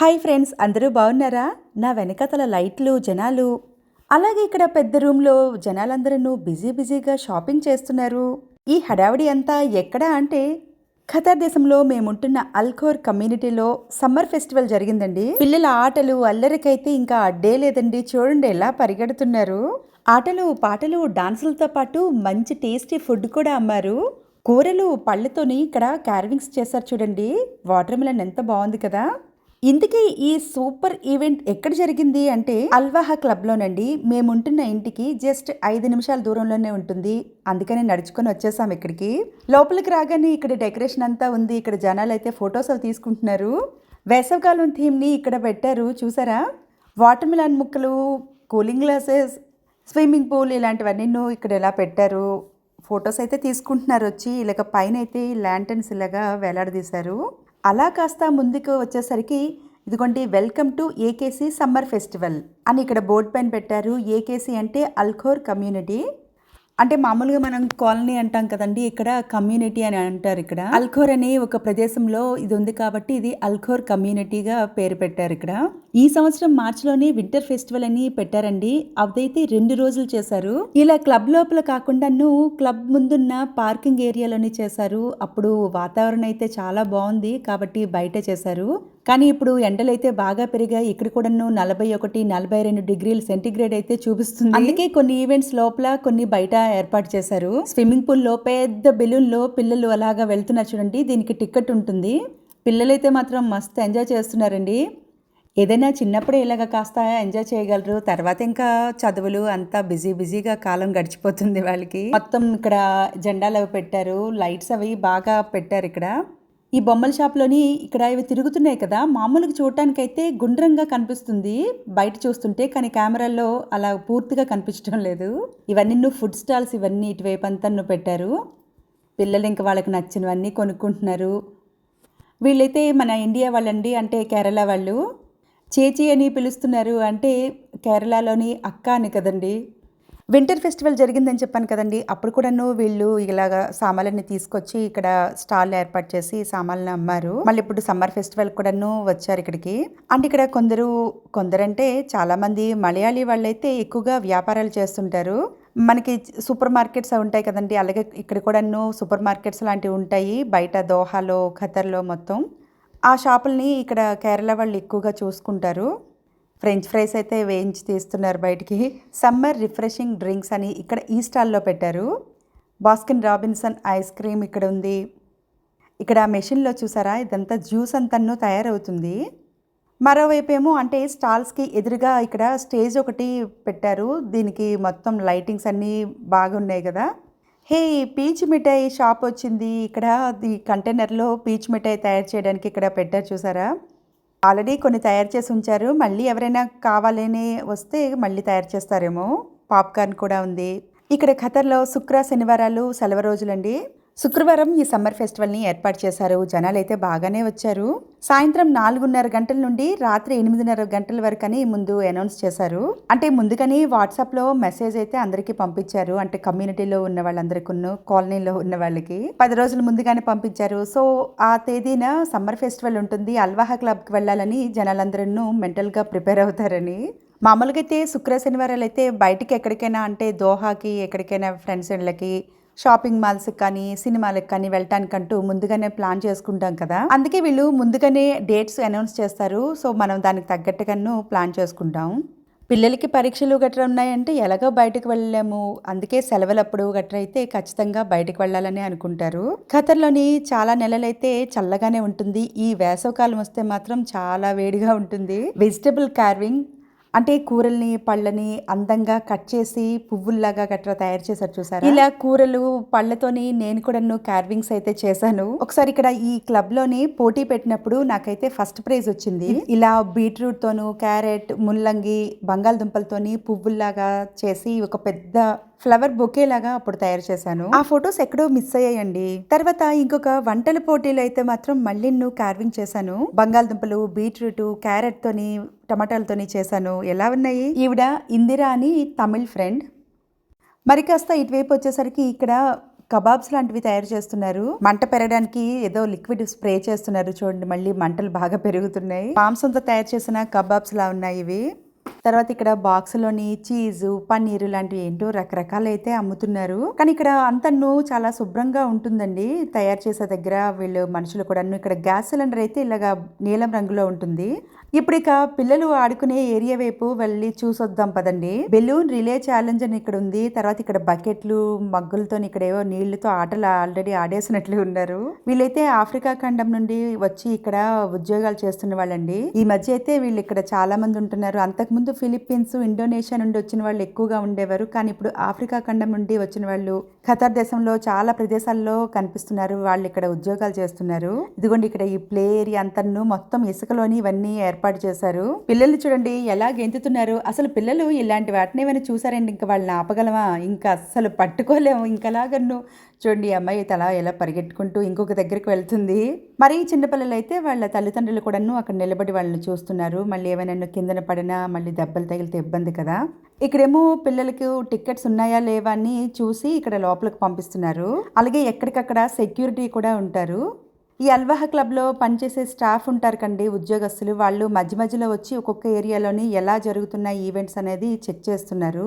Hi friends అందరూ బాగున్నారా? నా వెనకతల లైట్లు జనాలు. అలాగే ఇక్కడ పెద్ద రూమ్లో జనాలందరూ బిజీ బిజీగా షాపింగ్ చేస్తున్నారు. ఈ హడావిడి అంతా ఎక్కడ అంటే ఖతార్ దేశంలో మేముంటున్న అల్ఖోర్ కమ్యూనిటీలో సమ్మర్ ఫెస్టివల్ జరిగిందండి. పిల్లల ఆటలు అల్లరికైతే ఇంకా అడ్డే లేదండి. చూడండి ఎలా పరిగెడుతున్నారు. ఆటలు పాటలు డాన్సులతో పాటు మంచి టేస్టీ ఫుడ్ కూడా అమ్మారు. కూరలు పళ్ళతోని ఇక్కడ క్యారవింగ్స్ చేశారు చూడండి. వాటర్ మిలన్ ఎంత బాగుంది కదా. ఇంతకీ ఈ సూపర్ ఈవెంట్ ఎక్కడ జరిగింది అంటే అల్వాహా క్లబ్లోనండి. మేముంటున్న ఇంటికి జస్ట్ ఐదు నిమిషాల దూరంలోనే ఉంటుంది. అందుకని నడుచుకొని వచ్చేసాం ఇక్కడికి. లోపలికి రాగానే ఇక్కడ డెకరేషన్ అంతా ఉంది. ఇక్కడ జనాలు అయితే ఫొటోస్ అవి తీసుకుంటున్నారు. వేసవకాలం థీమ్ని ఇక్కడ పెట్టారు. చూసారా? వాటర్ మిలాన్ ముక్కలు కూలింగ్ గ్లాసెస్ స్విమ్మింగ్ పూల్ ఇలాంటివన్నీ ఇక్కడ ఎలా పెట్టారు? ఫొటోస్ అయితే తీసుకుంటున్నారు వచ్చి. ఇలాగ పైన అయితే ల్యాంటన్స్ ఇలాగా వేలాడదీశారు. అలా కాస్త ముందుకు వచ్చేసరికి ఇదిగోండి welcome to AKC summer festival అని ఇక్కడ బోర్డు పైన పెట్టారు. ఏకేసీ అంటే అల్ఖోర్ కమ్యూనిటీ. అంటే మామూలుగా మనం కాలనీ అంటాం కదండి ఇక్కడ కమ్యూనిటీ అని అంటారు ఇక్కడ. అల్ఖోర్ అనే ఒక ప్రదేశంలో ఇది ఉంది కాబట్టి ఇది అల్ఖోర్ కమ్యూనిటీగా పేరు పెట్టారు ఇక్కడ. ఈ సంవత్సరం మార్చిలోనే వింటర్ ఫెస్టివల్ అని పెట్టారండి. అదైతే రెండు రోజులు చేశారు. ఇలా క్లబ్ లోపల కాకుండాను క్లబ్ ముందున్న పార్కింగ్ ఏరియాలోనే చేశారు. అప్పుడు వాతావరణం అయితే చాలా బాగుంది కాబట్టి బయట చేశారు. కానీ ఇప్పుడు ఎండలైతే బాగా పెరిగాయి. ఇక్కడ కూడాను నలభై ఒకటి నలభై రెండు డిగ్రీల సెంటిగ్రేడ్ అయితే చూపిస్తుంది. అందుకే కొన్ని ఈవెంట్స్ లోపల కొన్ని బయట ఏర్పాటు చేశారు. స్విమ్మింగ్ పూల్లో పెద్ద బెలూన్లో పిల్లలు అలాగా వెళ్తున్నారు చూడండి. దీనికి టికెట్ ఉంటుంది. పిల్లలైతే మాత్రం మస్తు ఎంజాయ్ చేస్తున్నారండి. ఏదైనా చిన్నప్పుడు ఇలాగ కాస్త ఎంజాయ్ చేయగలరు. తర్వాత ఇంకా చదువులు అంతా బిజీ బిజీగా కాలం గడిచిపోతుంది వాళ్ళకి. మొత్తం ఇక్కడ జెండాలు అవి పెట్టారు. లైట్స్ అవి బాగా పెట్టారు ఇక్కడ. ఈ బొమ్మల షాప్లోని ఇక్కడ ఇవి తిరుగుతున్నాయి కదా. మామూలుగా చూడటానికైతే గుండ్రంగా కనిపిస్తుంది. బయట చూస్తుంటే కానీ కెమెరాల్లో అలా పూర్తిగా కనిపించడం లేదు. ఇవన్నీ నువ్వు ఫుడ్ స్టాల్స్ ఇవన్నీ ఇటువైపు అంతా నువ్వు పెట్టారు. పిల్లలు ఇంకా వాళ్ళకి నచ్చినవన్నీ కొనుక్కుంటున్నారు. వీళ్ళైతే మన ఇండియా వాళ్ళండి అంటే కేరళ వాళ్ళు. చేచి అని పిలుస్తున్నారు అంటే కేరళలోని అక్క అని కదండి. వింటర్ ఫెస్టివల్ జరిగిందని చెప్పాను కదండి. అప్పుడు కూడాను వీళ్ళు ఇలాగ సామాన్లన్నీ తీసుకొచ్చి ఇక్కడ స్టాల్ ఏర్పాటు చేసి సామాన్లు అమ్మారు. మళ్ళీ ఇప్పుడు సమ్మర్ ఫెస్టివల్ కూడాను వచ్చారు ఇక్కడికి. అంటే ఇక్కడ కొందరు కొందరంటే చాలామంది మలయాళీ వాళ్ళైతే ఎక్కువగా వ్యాపారాలు చేస్తుంటారు. మనకి సూపర్ మార్కెట్స్ అవి ఉంటాయి కదండి. అలాగే ఇక్కడ కూడాను సూపర్ మార్కెట్స్ లాంటివి ఉంటాయి. బయట దోహాలో ఖతర్లో మొత్తం. ఆ షాపుల్ని ఇక్కడ కేరళ వాళ్ళు ఎక్కువగా చూసుకుంటారు. ఫ్రెంచ్ ఫ్రైస్ అయితే వేయించి తీస్తున్నారు బయటికి. సమ్మర్ రిఫ్రెషింగ్ డ్రింక్స్ అని ఇక్కడ ఈ స్టాల్లో పెట్టారు. బాస్కిన్ రాబిన్సన్ ఐస్ క్రీమ్ ఇక్కడ ఉంది. ఇక్కడ మెషిన్లో చూసారా? ఇదంతా జ్యూస్ అంతను తయారవుతుంది. మరోవైపు ఏమో అంటే స్టాల్స్కి ఎదురుగా ఇక్కడ స్టేజ్ ఒకటి పెట్టారు. దీనికి మొత్తం లైటింగ్స్ అన్నీ బాగున్నాయి కదా. హే పీచ్ మిఠాయి షాప్ వచ్చింది. ఇక్కడ ఈ కంటైనర్లో పీచ్ మిఠాయి తయారు చేయడానికి ఇక్కడ పెట్టారు చూసారా? ఆల్రెడీ కొన్ని తయారు చేసి ఉంచారు. మళ్ళీ ఎవరైనా కావాలని వస్తే మళ్ళీ తయారు చేస్తారేమో. పాప్కార్న్ కూడా ఉంది. ఇక్కడ ఖతర్లో శుక్ర శనివారాలు సెలవు రోజులండి. శుక్రవారం ఈ సమ్మర్ ఫెస్టివల్ని ఏర్పాటు చేశారు. జనాలు అయితే బాగానే వచ్చారు. సాయంత్రం నాలుగున్నర గంటల నుండి రాత్రి ఎనిమిదిన్నర గంటల వరకు అని ముందు అనౌన్స్ చేశారు. అంటే ముందుగానే వాట్సాప్లో మెసేజ్ అయితే అందరికీ పంపించారు. అంటే కమ్యూనిటీలో ఉన్న వాళ్ళందరికీ కాలనీలో ఉన్న వాళ్ళకి పది రోజుల ముందుగానే పంపించారు. సో ఆ తేదీన సమ్మర్ ఫెస్టివల్ ఉంటుంది. అల్వాహా క్లబ్కి వెళ్ళాలని జనాలందరూ మెంటల్గా ప్రిపేర్ అవుతారని. మామూలుగా అయితే శుక్ర శనివారాలు అయితే బయటికి ఎక్కడికైనా అంటే దోహాకి ఎక్కడికైనా ఫ్రెండ్స్ ఇళ్ళకి షాపింగ్ మాల్స్కి కానీ సినిమాలకు కానీ వెళ్ళటానికంటూ ముందుగానే ప్లాన్ చేసుకుంటాం కదా. అందుకే వీళ్ళు ముందుగానే డేట్స్ అనౌన్స్ చేస్తారు. సో మనం దానికి తగ్గట్టుగాను ప్లాన్ చేసుకుంటాం. పిల్లలకి పరీక్షలు గట్రా ఉన్నాయంటే ఎలాగో బయటకు వెళ్ళలేము. అందుకే సెలవులప్పుడు గట్రా అయితే ఖచ్చితంగా బయటకు వెళ్ళాలని అనుకుంటారు. ఖతర్లోని చాలా నెలలైతే చల్లగానే ఉంటుంది. ఈ వేసవకాలం వస్తే మాత్రం చాలా వేడిగా ఉంటుంది. వెజిటబుల్ కార్వింగ్ అంటే కూరల్ని పళ్ళని అందంగా కట్ చేసి పువ్వుల్లాగా గట్రా తయారు చేశారు చూసారు? ఇలా కూరలు పళ్ళతోని నేను కూడా కార్వింగ్స్ అయితే చేశాను. ఒకసారి ఇక్కడ ఈ క్లబ్లోని పోటీ పెట్టినప్పుడు నాకైతే ఫస్ట్ ప్రైజ్ వచ్చింది. ఇలా బీట్రూట్ తోను క్యారెట్ ముల్లంగి బంగాళదుంపలతోని పువ్వుల్లాగా చేసి ఒక పెద్ద ఫ్లవర్ బొకే లాగా అప్పుడు తయారు చేశాను. ఆ ఫొటోస్ ఎక్కడో మిస్ అయ్యాయండి. తర్వాత ఇంకొక వంటల పోటీలు అయితే మాత్రం మళ్ళీ కార్వింగ్ చేశాను. బంగాళదుంపలు బీట్రూట్ క్యారెట్ తోని టమాటాలతోని చేశాను. ఎలా ఉన్నాయి? ఈవిడ ఇందిరా అని తమిళ్ ఫ్రెండ్. మరి కాస్త ఇటువైపు వచ్చేసరికి ఇక్కడ కబాబ్స్ లాంటివి తయారు చేస్తున్నారు. మంట పెరగడానికి ఏదో లిక్విడ్ స్ప్రే చేస్తున్నారు చూడండి మళ్ళీ మంటలు బాగా పెరుగుతున్నాయి. మాంసంతో తయారు చేసిన కబాబ్స్ లా ఉన్నాయి ఇవి. తర్వాత ఇక్కడ బాక్స్లోని చీజు పన్నీరు లాంటివి ఏంటో రకరకాలు అయితే అమ్ముతున్నారు. కానీ ఇక్కడ అంతను చాలా శుభ్రంగా ఉంటుందండి. తయారు చేసే దగ్గర వీళ్ళు మనుషులు కూడా ఇక్కడ గ్యాస్ సిలిండర్ అయితే ఇలాగా నీలం రంగులో ఉంటుంది. ఇప్పుడు ఇక పిల్లలు ఆడుకునే ఏరియా వైపు వెళ్ళి చూసొద్దాం పదండి. బెలూన్ రిలే ఛాలెంజ్ అని ఇక్కడ ఉంది. తర్వాత ఇక్కడ బకెట్లు మగ్గులతో ఇక్కడేవో నీళ్ళతో ఆటలు ఆల్రెడీ ఆడేసినట్లు ఉన్నారు. వీళ్ళైతే ఆఫ్రికా ఖండం నుండి వచ్చి ఇక్కడ ఉద్యోగాలు చేస్తున్న వాళ్ళండి. ఈ మధ్య అయితే వీళ్ళు ఇక్కడ చాలా మంది ఉంటున్నారు. అంతకుముందు ఫిలిప్పీన్స్ ఇండోనేషియా నుండి వచ్చిన వాళ్ళు ఎక్కువగా ఉండేవారు. కానీ ఇప్పుడు ఆఫ్రికా ఖండం నుండి వచ్చిన వాళ్ళు ఖతార్ దేశంలో చాలా ప్రదేశాల్లో కనిపిస్తున్నారు. వాళ్ళు ఇక్కడ ఉద్యోగాలు చేస్తున్నారు. ఇదిగోండి ఇక్కడ ఈ ప్లే ఏరియా అంతను మొత్తం ఇసుకలోని ఇవన్నీ ఏర్పాటు ఏర్పాటు చేశారు. పిల్లలు చూడండి ఎలా గెంతుతున్నారు. అసలు పిల్లలు ఇలాంటి వాటిని ఏమైనా చూసారండి? ఇంకా వాళ్ళని ఆపగలమా? ఇంకా అస్సలు పట్టుకోలేము. ఇంకలాగన్ను? చూడండి అమ్మాయి తల ఎలా పరిగెట్టుకుంటూ ఇంకొక దగ్గరికి వెళ్తుంది. మరి చిన్నపిల్లలు అయితే వాళ్ళ తల్లిదండ్రులు కూడాను అక్కడ నిలబడి వాళ్ళని చూస్తున్నారు. మళ్ళీ ఏమైనా కిందన పడినా మళ్ళీ దెబ్బలు తగిలితే ఇబ్బంది కదా. ఇక్కడేమో పిల్లలకు టికెట్స్ ఉన్నాయా లేవా అని చూసి ఇక్కడ లోపలికి పంపిస్తున్నారు. అలాగే ఎక్కడికక్కడ సెక్యూరిటీ కూడా ఉంటారు. ఈ అల్వాహ క్లబ్లో పనిచేసే స్టాఫ్ ఉంటారు కండి ఉద్యోగస్తులు. వాళ్ళు మధ్య మధ్యలో వచ్చి ఒక్కొక్క ఏరియాలోని ఎలా జరుగుతున్న ఈవెంట్స్ అనేది చెక్ చేస్తున్నారు.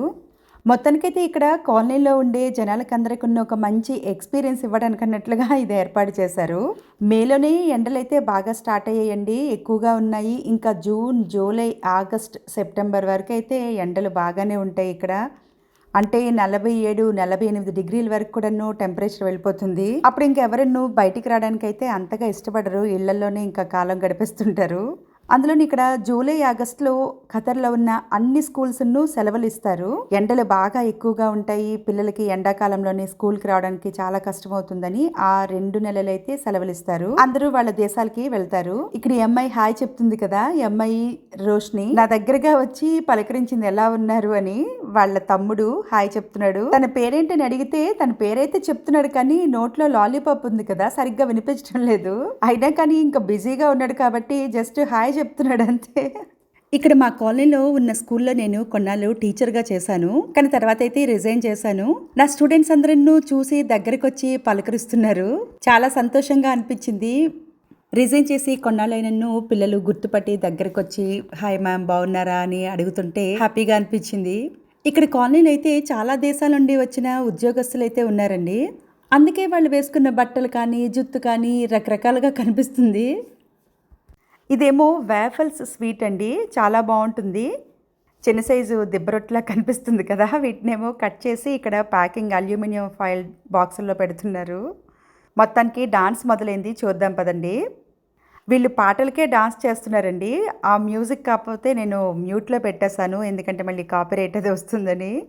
మొత్తానికైతే ఇక్కడ కాలనీలో ఉండే జనాలకు ఉన్న ఒక మంచి ఎక్స్పీరియన్స్ ఇవ్వడానికి అన్నట్లుగా ఇది ఏర్పాటు చేశారు. మేలోనే ఎండలైతే బాగా స్టార్ట్ అయ్యాయండి. ఎక్కువగా ఉన్నాయి. ఇంకా జూన్ జూలై ఆగస్ట్ సెప్టెంబర్ వరకు అయితే ఎండలు బాగానే ఉంటాయి ఇక్కడ. అంటే నలభై ఏడు నలభై ఎనిమిది డిగ్రీల వరకు కూడాను టెంపరేచర్ వెళ్ళిపోతుంది. అప్పుడు ఇంకెవరನ್ನು బయటికి రావడానికి అయితే అంతగా ఇష్టపడరు. ఇళ్ళలోనే ఇంకా కాలం గడిపేస్తుంటారు. అందులోని ఇక్కడ జూలై ఆగస్టులో ఖతర్లో ఉన్న అన్ని స్కూల్స్ను సెలవులు ఇస్తారు ఎండలు బాగా ఎక్కువగా ఉంటాయి. పిల్లలకి ఎండాకాలంలోనే స్కూల్కి రావడానికి చాలా కష్టమవుతుందని ఆ రెండు నెలలు అయితే సెలవులు ఇస్తారు అందరూ వాళ్ళ దేశాలకి వెళ్తారు. ఇక్కడ ఎంఐ అమ్మాయి హాయ్ చెప్తుంది కదా. ఎంఐ అమ్మాయి రోష్ని నా దగ్గరగా వచ్చి పలకరించింది ఎలా ఉన్నారు? అని వాళ్ళ తమ్ముడు హాయ్ చెప్తున్నాడు. తన పేరేంటని అడిగితే తన పేరైతే చెప్తున్నాడు కానీ నోట్లో లాలీపాప్ ఉంది కదా. సరిగ్గా వినిపించడం లేదు. అయినా కానీ ఇంకా బిజీగా ఉన్నాడు కాబట్టి జస్ట్ హాయ్ చెప్తున్నాడు అంతే. ఇక్కడ మా కాలనీలో ఉన్న స్కూల్లో నేను కొన్నాళ్ళు టీచర్గా చేశాను. కానీ తర్వాత అయితే రిజైన్ చేశాను. నా స్టూడెంట్స్ అందరినూ చూసి దగ్గరకు వచ్చి పలకరిస్తున్నారు. చాలా సంతోషంగా అనిపించింది. రిజైన్ చేసి కొన్నాళ్ళైనను పిల్లలు గుర్తుపట్టి దగ్గరకు వచ్చి హాయ్ మ్యామ్ బాగున్నారా? అని అడుగుతుంటే హ్యాపీగా అనిపించింది. ఇక్కడ కాలనీలో అయితే చాలా దేశాల నుండి వచ్చిన ఉద్యోగస్తులు అయితే ఉన్నారండి. అందుకే వాళ్ళు వేసుకున్న బట్టలు కానీ జుత్తు కానీ రకరకాలుగా కనిపిస్తుంది. ఇదేమో వేఫల్స్ స్వీట్ అండి. చాలా బాగుంటుంది. చిన్న సైజు దిబ్బరొట్లా కనిపిస్తుంది కదా. వీటినేమో కట్ చేసి ఇక్కడ ప్యాకింగ్ అల్యూమినియం ఫాయిల్ బాక్సుల్లో పెడుతున్నారు. మొత్తానికి డాన్స్ మొదలైంది. చూద్దాం పదండి. వీళ్ళు పాటలకే డాన్స్ చేస్తున్నారండి. ఆ మ్యూజిక్ కాకపోతే నేను మ్యూట్లో పెట్టేశాను. ఎందుకంటే మళ్ళీ కాపీరైట్ అది వస్తుందని.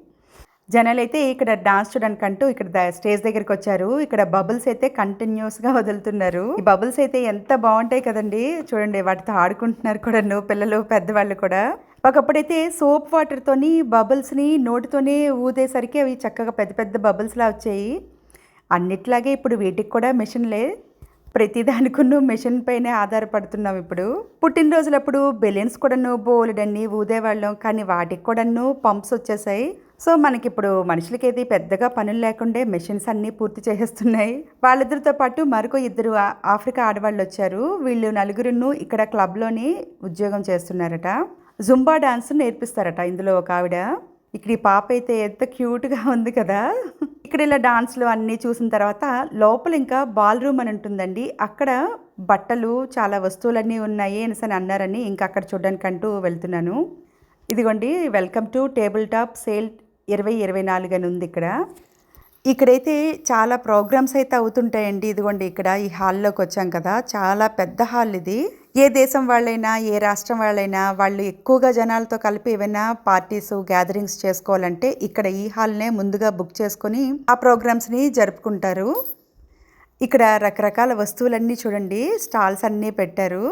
జనాలు అయితే ఇక్కడ డాన్స్ చూడడానికంటూ ఇక్కడ ద- స్టేజ్ దగ్గరికి వచ్చారు. ఇక్కడ బబుల్స్ అయితే కంటిన్యూస్గా వదులుతున్నారు. ఈ బబుల్స్ అయితే ఎంత బాగుంటాయి కదండి. చూడండి వాటితో ఆడుకుంటున్నారు కూడాను పిల్లలు పెద్దవాళ్ళు కూడా. ఒకప్పుడైతే సోప్ వాటర్తోని బబుల్స్ని నోటితోనే ఊదేసరికి అవి చక్కగా పెద్ద పెద్ద బబుల్స్ లా వచ్చాయి. అన్నిట్లాగే ఇప్పుడు వీటికి కూడా మిషన్లే. ప్రతిదానికును మిషన్ పైనే ఆధారపడుతున్నాం ఇప్పుడు. పుట్టినరోజులప్పుడు బెలూన్స్ కూడాను బోలెడన్ని ఊదేవాళ్ళం. కానీ వాటికి కూడాను పంప్స్ వచ్చేసాయి. సో మనకి ఇప్పుడు మనుషులకైతే పెద్దగా పనులు లేకుండే మెషిన్స్ అన్నీ పూర్తి చేసేస్తున్నాయి. వాళ్ళిద్దరితో పాటు మరొక ఇద్దరు ఆఫ్రికా ఆడవాళ్ళు వచ్చారు వీళ్ళు నలుగురును ఇక్కడ క్లబ్లోని ఉద్యోగం చేస్తున్నారట. జుంబా డాన్స్ నేర్పిస్తారట ఇందులో ఒక ఆవిడ. ఇక్కడ ఈ పాప అయితే ఎంత క్యూట్గా ఉంది కదా. ఇక్కడ ఇలా డాన్స్లు అన్నీ చూసిన తర్వాత లోపల ఇంకా బాల్ రూమ్ అని ఉంటుందండి. అక్కడ బట్టలు చాలా వస్తువులన్నీ ఉన్నాయి అనేసి అని అన్నారని ఇంకా అక్కడ చూడడానికంటూ వెళ్తున్నాను. ఇదిగోండి welcome to table top sale ఇరవై ఇరవై నాలుగు అని ఉంది ఇక్కడ. ఇక్కడైతే చాలా ప్రోగ్రామ్స్ అయితే అవుతుంటాయండి. ఇదిగోండి ఇక్కడ ఈ హాల్లోకి వచ్చాం కదా. చాలా పెద్ద హాల్ ఇది. ఏ దేశం వాళ్ళైనా ఏ రాష్ట్రం వాళ్ళైనా వాళ్ళు ఎక్కువగా జనాలతో కలిపి ఏమైనా పార్టీస్ గ్యాదరింగ్స్ చేసుకోవాలంటే ఇక్కడ ఈ హాల్నే ముందుగా బుక్ చేసుకొని ఆ ప్రోగ్రామ్స్ని జరుపుకుంటారు. ఇక్కడ రకరకాల వస్తువులన్నీ చూడండి స్టాల్స్ అన్నీ పెట్టారు.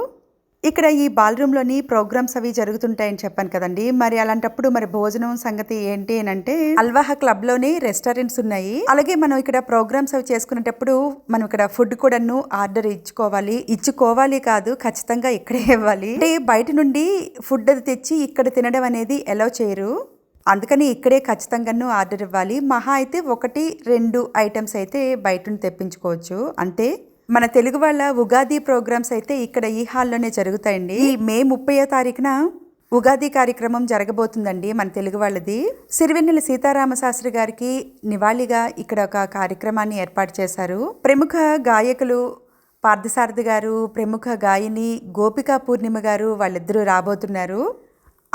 ఇక్కడ ఈ బాల్రూమ్లోని ప్రోగ్రామ్స్ అవి జరుగుతుంటాయని చెప్పాను కదండి. మరి అలాంటప్పుడు మరి భోజనం సంగతి ఏంటి అని అంటే అల్వాహ క్లబ్లోని రెస్టారెంట్స్ ఉన్నాయి. అలాగే మనం ఇక్కడ ప్రోగ్రామ్స్ అవి చేసుకునేటప్పుడు మనం ఇక్కడ ఫుడ్ కూడాను ఆర్డర్ ఇచ్చుకోవాలి. ఇచ్చుకోవాలి కాదు ఖచ్చితంగా ఇక్కడే ఇవ్వాలి. అంటే బయట నుండి ఫుడ్ అది తెచ్చి ఇక్కడ తినడం అనేది ఎలా చేయరు? అందుకని ఇక్కడే ఖచ్చితంగాను ఆర్డర్ ఇవ్వాలి. మహా అయితే ఒకటి రెండు ఐటమ్స్ అయితే బయట నుండి తెప్పించుకోవచ్చు. అంతే మన తెలుగు వాళ్ళ ఉగాది ప్రోగ్రామ్స్ అయితే ఇక్కడ ఈ హాల్లోనే జరుగుతాయండి. ఈ మే ముప్పయో తారీఖున ఉగాది కార్యక్రమం జరగబోతుందండి మన తెలుగు వాళ్ళది. సిరివెన్నెల సీతారామ శాస్త్రి గారికి నివాళిగా ఇక్కడ ఒక కార్యక్రమాన్ని ఏర్పాటు చేశారు. ప్రముఖ గాయకులు పార్థసారథి గారు ప్రముఖ గాయని గోపికా పూర్ణిమ గారు వాళ్ళిద్దరూ రాబోతున్నారు.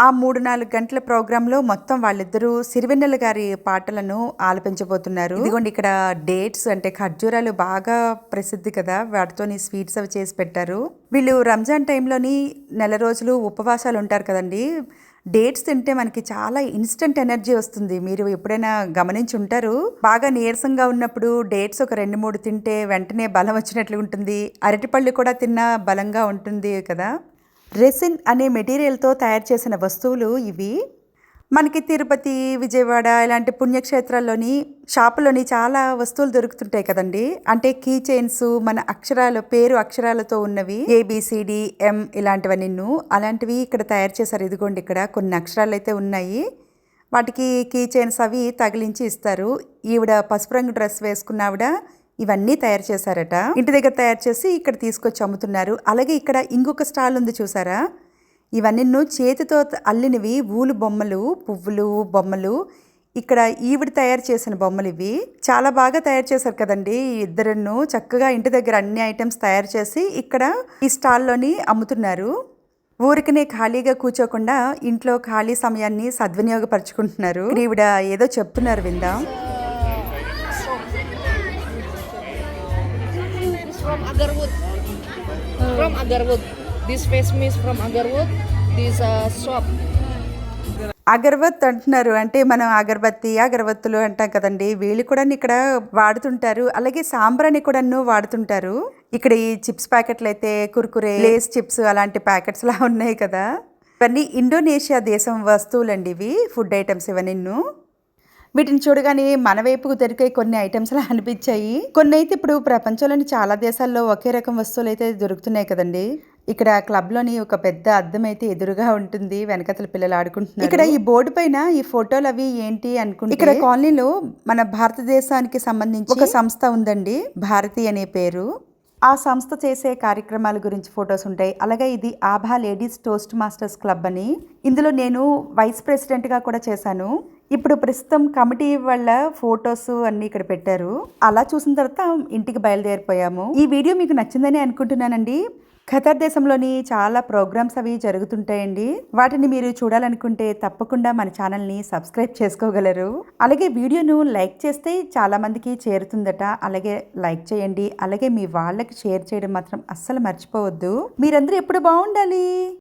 ఆ మూడు నాలుగు గంటల ప్రోగ్రాంలో మొత్తం వాళ్ళిద్దరూ సిరివెన్నెల గారి పాటలను ఆలపించబోతున్నారు. ఇదిగోండి ఇక్కడ డేట్స్ అంటే ఖర్జూరాలు బాగా ప్రసిద్ధి కదా వాటితోని స్వీట్స్ అవి చేసి పెట్టారు. వీళ్ళు రంజాన్ టైంలోని నెల రోజులు ఉపవాసాలు ఉంటారు కదండి. డేట్స్ తింటే మనకి చాలా ఇన్స్టెంట్ ఎనర్జీ వస్తుంది. మీరు ఎప్పుడైనా గమనించి ఉంటారు? బాగా నీరసంగా ఉన్నప్పుడు డేట్స్ ఒక రెండు మూడు తింటే వెంటనే బలం వచ్చినట్లు ఉంటుంది. అరటిపళ్ళు కూడా తిన్నా బలంగా ఉంటుంది కదా. రెసిన్ అనే మెటీరియల్తో తయారు చేసిన వస్తువులు ఇవి. మనకి తిరుపతి విజయవాడ ఇలాంటి పుణ్యక్షేత్రాల్లోని షాపులోని చాలా వస్తువులు దొరుకుతుంటాయి కదండి. అంటే కీ చైన్స్ మన అక్షరాలు పేరు అక్షరాలతో ఉన్నవి. ఏబిసిడి ఎం ఇలాంటివన్నీ అలాంటివి ఇక్కడ తయారు చేశారు. ఇదిగోండి ఇక్కడ కొన్ని అక్షరాలు అయితే ఉన్నాయి. వాటికి కీ చైన్స్ అవి తగిలించి ఇస్తారు. ఈవిడ పసుపు రంగు డ్రెస్ వేసుకున్న ఆవిడ ఇవన్నీ తయారు చేశారట. ఇంటి దగ్గర తయారు చేసి ఇక్కడ తీసుకొచ్చి అమ్ముతున్నారు. అలాగే ఇక్కడ ఇంకొక స్టాల్ ఉంది చూసారా? ఇవన్నీ చేతితో అల్లినవి ఊలు బొమ్మలు పువ్వులు బొమ్మలు. ఇక్కడ ఈవిడ తయారు చేసిన బొమ్మలు ఇవి. చాలా బాగా తయారు చేశారు కదండి ఈ ఇద్దరును చక్కగా ఇంటి దగ్గర అన్ని ఐటమ్స్ తయారు చేసి ఇక్కడ ఈ స్టాల్లోని అమ్ముతున్నారు. ఊరికనే ఖాళీగా కూర్చోకుండా ఇంట్లో ఖాళీ సమయాన్ని సద్వినియోగపరుచుకుంటున్నారు. ఈవిడ ఏదో చెప్తున్నారు విందాం. Agarwood. from From Agarwood. This face mist from Agarwood. This uh, shop. అగరబత్ అంటున్నారు అంటే మనం అగరబత్తి అగరబత్తులు అంటాం కదండి వీళ్ళు కూడా ఇక్కడ వాడుతుంటారు అలాగే సాంబ్రాన్ని కూడాను వాడుతుంటారు ఇక్కడ ఈ చిప్స్ ప్యాకెట్లు అయితే కుర్కురే లేస్ చిప్స్ అలాంటి ప్యాకెట్స్ లా ఉన్నాయి కదా ఇవన్నీ ఇండోనేషియా దేశం వస్తువులండి ఇవి ఫుడ్ ఐటమ్స్ ఇవన్నీ వీటిని చూడగానే మన వైపుకు దొరికే కొన్ని ఐటమ్స్ లా అనిపించాయి. కొన్ని అయితే ఇప్పుడు ప్రపంచంలోని చాలా దేశాల్లో ఒకే రకం వస్తువులు అయితే దొరుకుతున్నాయి కదండి. ఇక్కడ క్లబ్లోని ఒక పెద్ద అద్దం అయితే ఎదురుగా ఉంటుంది. వెనకతల పిల్లలు ఆడుకుంటున్నారు. ఇక్కడ ఈ బోర్డు పైన ఈ ఫోటోలు అవి ఏంటి అనుకుంటే ఇక్కడ కాలనీలో మన భారతదేశానికి సంబంధించి ఒక సంస్థ ఉందండి. భారతి అనే పేరు. ఆ సంస్థ చేసే కార్యక్రమాల గురించి ఫొటోస్ ఉంటాయి. అలాగే ఇది Abha ladies toast masters club అని. ఇందులో నేను వైస్ ప్రెసిడెంట్గా కూడా చేశాను. ఇప్పుడు ప్రస్తుతం కమిటీ వాళ్ళ ఫొటోస్ అన్ని ఇక్కడ పెట్టారు. అలా చూసిన తర్వాత ఇంటికి బయలుదేరిపోయాము. ఈ వీడియో మీకు నచ్చిందని అనుకుంటున్నానండి. ఖతర్ దేశంలోని చాలా ప్రోగ్రామ్స్ అవి జరుగుతుంటాయండి. వాటిని మీరు చూడాలనుకుంటే తప్పకుండా మన ఛానల్ని సబ్స్క్రైబ్ చేసుకోగలరు. అలాగే వీడియోను లైక్ చేస్తే చాలామందికి చేరుతుందట. అలాగే లైక్ చేయండి. అలాగే మీ వాళ్ళకి షేర్ చేయడం మాత్రం అస్సలు మర్చిపోవద్దు. మీరందరూ ఎప్పుడు బాగుండాలి?